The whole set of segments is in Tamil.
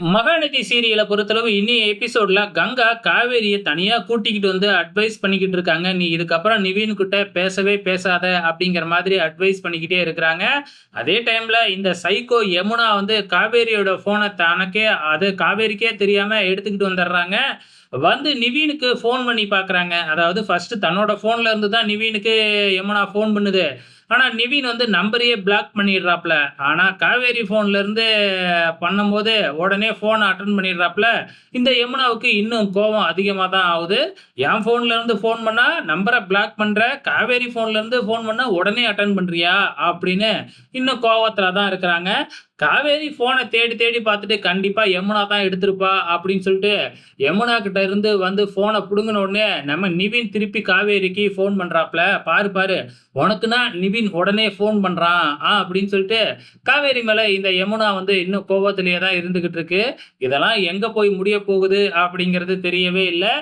மகாநதி சீரியலை பொறுத்தளவு இன்னைய எபிசோடில் கங்கா காவேரியை தனியாக கூட்டிக்கிட்டு வந்து அட்வைஸ் பண்ணிக்கிட்டு இருக்காங்க. நீ இதுக்கப்புறம் நிவின் கிட்ட பேசவே பேசாத அப்படிங்கிற மாதிரி அட்வைஸ் பண்ணிக்கிட்டே இருக்கிறாங்க. அதே டைமில் இந்த சைக்கோ யமுனா வந்து காவேரியோட ஃபோனை தனக்கே அது காவேரிக்கே தெரியாமல் எடுத்துக்கிட்டு வந்துடுறாங்க. வந்து நிவீனுக்கு ஃபோன் பண்ணி பார்க்குறாங்க அதாவது ஃபர்ஸ்ட் தன்னோட ஃபோன்ல இருந்து தான் நிவீனுக்கு யமுனா ஃபோன் பண்ணுது. ஆனால் நிவின் வந்து நம்பரையே பிளாக் பண்ணிடுறாப்ல. ஆனால் காவேரி ஃபோன்லேருந்து பண்ணும்போது உடனே ஃபோனை அட்டன் பண்ணிடுறாப்ல. இந்த யமுனாவுக்கு இன்னும் கோபம் அதிகமாக தான் ஆகுது. என் ஃபோன்லேருந்து ஃபோன் பண்ணால் நம்பரை பிளாக் பண்ணுற காவேரி ஃபோன்லேருந்து ஃபோன் பண்ணால் உடனே அட்டன் பண்ணுறியா அப்படின்னு இன்னும் கோபத்தில் தான் இருக்கிறாங்க. காவேரி ஃபோனை தேடி தேடி பார்த்துட்டு கண்டிப்பா யமுனா தான் எடுத்திருப்பா அப்படின்னு சொல்லிட்டு யமுனா கிட்ட இருந்து வந்து ஃபோனை பிடுங்கின உடனே நம்ம நிவின் திருப்பி காவேரிக்கு ஃபோன் பண்றாப்ல. பாரு பாரு உனக்குன்னா நிவின் உடனே ஃபோன் பண்றான் ஆ அப்படின்னு சொல்லிட்டு காவேரி மேல இந்த யமுனா வந்து இன்னும் கோபத்திலேயே தான் இருந்துகிட்டு இருக்கு. இதெல்லாம் எங்க போய் முடிய போகுது அப்படிங்கிறது தெரியவே இல்லை.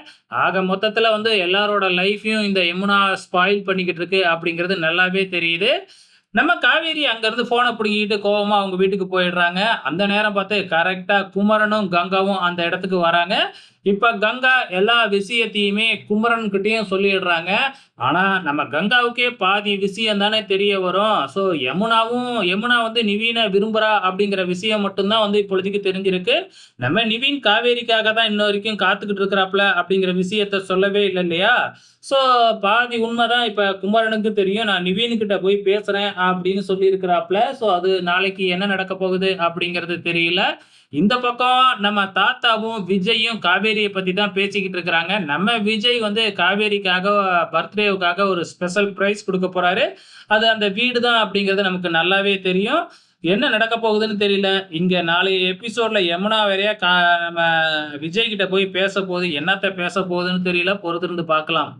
ஆக மொத்தத்துல வந்து எல்லாரோட லைஃப்பையும் இந்த யமுனா ஸ்பாயில் பண்ணிக்கிட்டு இருக்கு அப்படிங்கிறது நல்லாவே தெரியுது. நம்ம காவேரி அங்கேருந்து ஃபோனை பிடிக்கிட்டு கோவமாக அவங்க வீட்டுக்கு போயிடுறாங்க. அந்த நேரம் பார்த்து கரெக்டாக குமரனும் கங்காவும் அந்த இடத்துக்கு வராங்க. இப்போ கங்கா எல்லா விஷயத்தையுமே குமரன்கிட்டையும் சொல்லிடுறாங்க. ஆனால் நம்ம கங்காவுக்கே பாதி விஷயம் தானே தெரிய வரும். ஸோ யமுனாவும் யமுனா வந்து நிவீனை விரும்புகிறா அப்படிங்கிற விஷயம் மட்டும்தான் வந்து இப்பொழுதுக்கு தெரிஞ்சிருக்கு. நம்ம நிவின் காவேரிக்காக தான் இன்ன வரைக்கும் காத்துக்கிட்டு இருக்கிறாப்ல அப்படிங்கிற விஷயத்த சொல்லவே இல்லை இல்லையா? ஸோ பாதி உண்மை தான் இப்போ குமரனுக்கு தெரியும். நான் நிவீன்கிட்ட போய் பேசுகிறேன் அப்படின்னு சொல்லியிருக்கிறாப்ல ஸோ அது நாளைக்கு என்ன நடக்க போகுது அப்படிங்கிறது தெரியல. இந்த பக்கம் நம்ம தாத்தாவும் விஜயும் காவேரியை பற்றி தான் பேசிக்கிட்டு இருக்கிறாங்க. நம்ம விஜய் வந்து காவேரிக்காக பர்த்டேவுக்காக ஒரு ஸ்பெஷல் ப்ரைஸ் கொடுக்க போகிறாரு அது அந்த வீடு தான் அப்படிங்கிறது நமக்கு நல்லாவே தெரியும். என்ன நடக்க போகுதுன்னு தெரியல. இங்க நாளைய எபிசோட்ல யமுனா வேறையா கா நம்ம விஜய் கிட்ட போய் பேச போகுது. என்னத்த பேச போகுதுன்னு தெரியல. பொறுத்திருந்து பார்க்கலாம்.